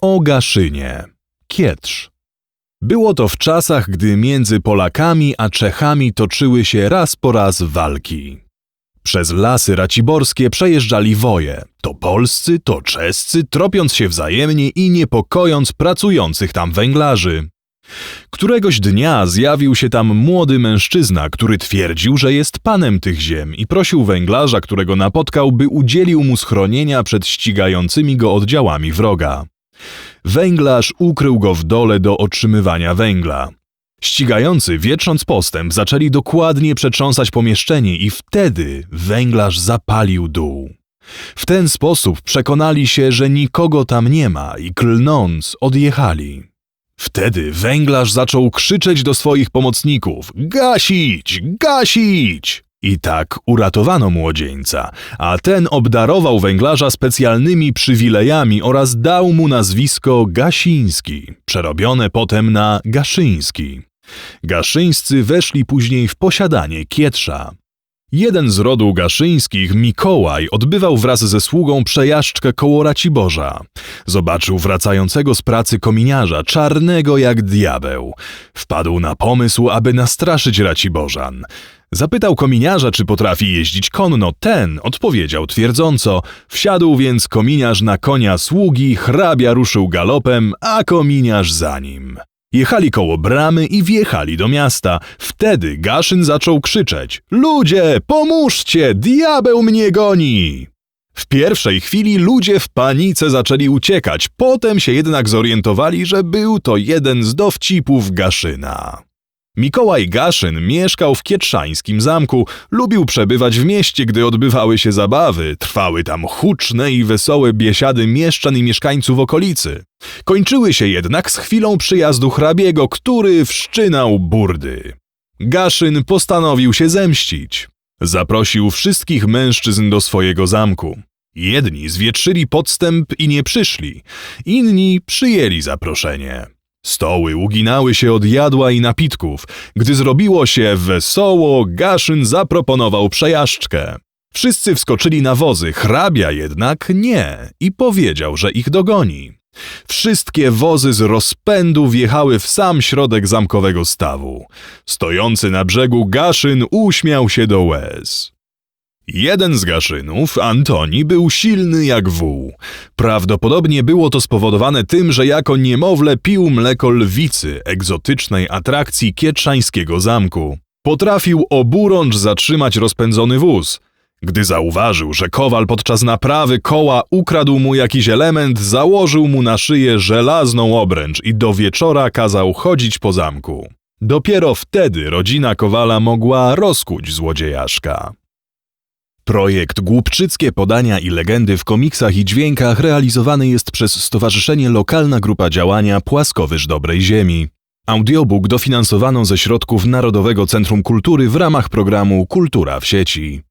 O Gaszynie. Kietrz. Było to w czasach, gdy między Polakami a Czechami toczyły się raz po raz walki. Przez lasy raciborskie przejeżdżali woje, to polscy, to czescy, tropiąc się wzajemnie i niepokojąc pracujących tam węglarzy. Któregoś dnia zjawił się tam młody mężczyzna, który twierdził, że jest panem tych ziem i prosił węglarza, którego napotkał, by udzielił mu schronienia przed ścigającymi go oddziałami wroga. Węglarz ukrył go w dole do otrzymywania węgla. Ścigający, wietrząc postęp, zaczęli dokładnie przetrząsać pomieszczenie i wtedy węglarz zapalił dół. W ten sposób przekonali się, że nikogo tam nie ma i klnąc odjechali. Wtedy węglarz zaczął krzyczeć do swoich pomocników: Gasić! Gasić! I tak uratowano młodzieńca, a ten obdarował węglarza specjalnymi przywilejami oraz dał mu nazwisko Gasiński, przerobione potem na Gaszyński. Gaszyńscy weszli później w posiadanie Kietrza. Jeden z rodu Gaszyńskich, Mikołaj, odbywał wraz ze sługą przejażdżkę koło Raciborza. Zobaczył wracającego z pracy kominiarza, czarnego jak diabeł. Wpadł na pomysł, aby nastraszyć Raciborzan. Zapytał kominiarza, czy potrafi jeździć konno. Ten odpowiedział twierdząco. Wsiadł więc kominiarz na konia sługi, hrabia ruszył galopem, a kominiarz za nim. Jechali koło bramy i wjechali do miasta. Wtedy Gaszyn zaczął krzyczeć: Ludzie, pomóżcie! Diabeł mnie goni! W pierwszej chwili ludzie w panice zaczęli uciekać, potem się jednak zorientowali, że był to jeden z dowcipów Gaszyna. Mikołaj Gaszyn mieszkał w Kietrzańskim zamku, lubił przebywać w mieście, gdy odbywały się zabawy, trwały tam huczne i wesołe biesiady mieszczan i mieszkańców okolicy. Kończyły się jednak z chwilą przyjazdu hrabiego, który wszczynał burdy. Gaszyn postanowił się zemścić. Zaprosił wszystkich mężczyzn do swojego zamku. Jedni zwietrzyli podstęp i nie przyszli, inni przyjęli zaproszenie. Stoły uginały się od jadła i napitków. Gdy zrobiło się wesoło, Gaszyn zaproponował przejażdżkę. Wszyscy wskoczyli na wozy, hrabia jednak nie i powiedział, że ich dogoni. Wszystkie wozy z rozpędu wjechały w sam środek zamkowego stawu. Stojący na brzegu Gaszyn uśmiał się do łez. Jeden z gaszynów, Antoni, był silny jak wół. Prawdopodobnie było to spowodowane tym, że jako niemowlę pił mleko lwicy, egzotycznej atrakcji kietrzańskiego zamku. Potrafił oburącz zatrzymać rozpędzony wóz. Gdy zauważył, że kowal podczas naprawy koła ukradł mu jakiś element, założył mu na szyję żelazną obręcz i do wieczora kazał chodzić po zamku. Dopiero wtedy rodzina kowala mogła rozkuć złodziejaszka. Projekt Głupczyckie Podania i Legendy w komiksach i dźwiękach realizowany jest przez Stowarzyszenie Lokalna Grupa Działania Płaskowyż Dobrej Ziemi. Audiobook dofinansowano ze środków Narodowego Centrum Kultury w ramach programu Kultura w sieci.